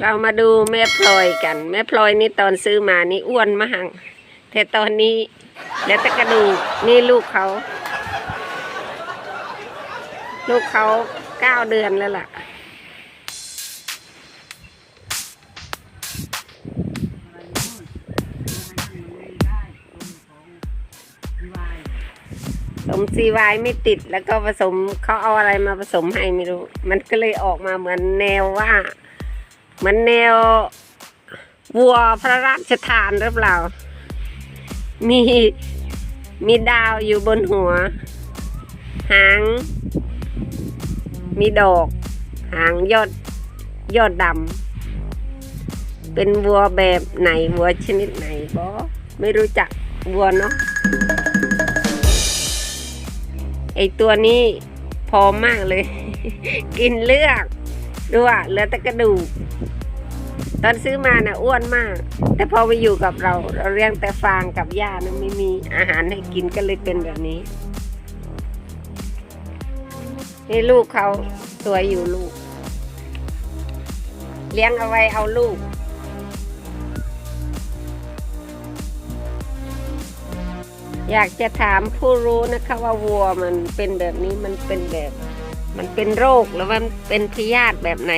เรามาดูแม่พลอยกัน แม่พลอยนี่ตอนซื้อมานี่อ้วนมากแต่ตอนนี้เหลือแต่กระดูกนี่ลูกเขา ลูกเขาเก้าเดือนแล้วล่ะผสมซีวายไม่ติดแล้วก็ผสมเขาเอาอะไรมาผสมให้ไม่รู้ มันก็เลยออกมาเหมือนแนวว่า มือนแนววัวพระราชทานหรือเปล่า มีมีดาวอยู่บนหัว หาง มีดอก หางยอดยอดดำ เป็นวัวแบบไหน วัวชนิดไหนบอไม่รู้จักวัวเนาะไอตัวนี้พร้อมมากเลย กินเลือกดูอะเหลือแต่กระดูก ตอนซื้อมานะ่ะอ้วนมาก แต่พอไปอยู่กับเรา เราเลี้ยงแต่ฟางกับหญ้านะไม่มีอาหารให้กินก็เลยเป็นแบบนี้ นี่ลูกเขาสวยอยู่ลูก เลี้ยงเอาไว้เอาลูกอยากจะถามผู้รู้นะคะว่าวัวมันเป็นแบบนี้มันเป็นแบบ มันเป็นโรคหรือว่ามันเป็นพยาธิแบบไหน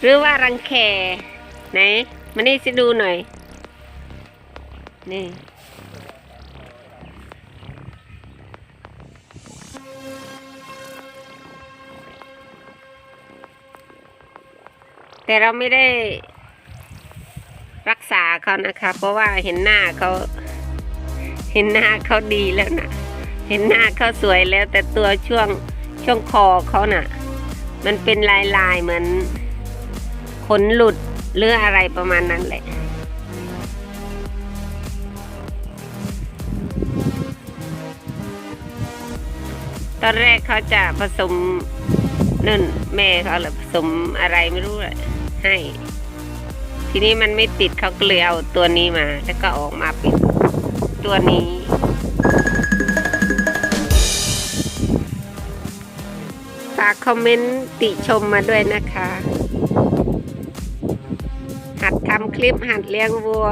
หรือว่ารังแคไหนมานี่สิดูหน่อย นี่ แต่เราไม่ได้รักษาเขานะคะ เพราะว่าเห็นหน้าเขาเห็นหน้าเขาดีแล้วนะเห็นหน้าเขาสวยแล้ว แต่ตัวช่วงช่วงคอเขาน่ะ มันเป็นลายลายเหมือน ขนหลุดหรืออะไรประมาณนั้นแหละ ตอนแรกเขาจะผสมนั่นแม่เขาเลยผสมอะไรไม่รู้อะให้ ทีนี้มันไม่ติดเขาก็เลยเอาตัวนี้มา แล้วก็ออกมาเป็นตัวนี้ฝากคอมเมนต์ติชมมาด้วยนะคะ หัดทำคลิปหัดเลี้ยงวัว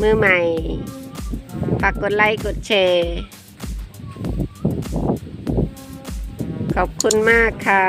มือใหม่ ฝากกดไลค์กดแชร์ ขอบคุณมากค่ะ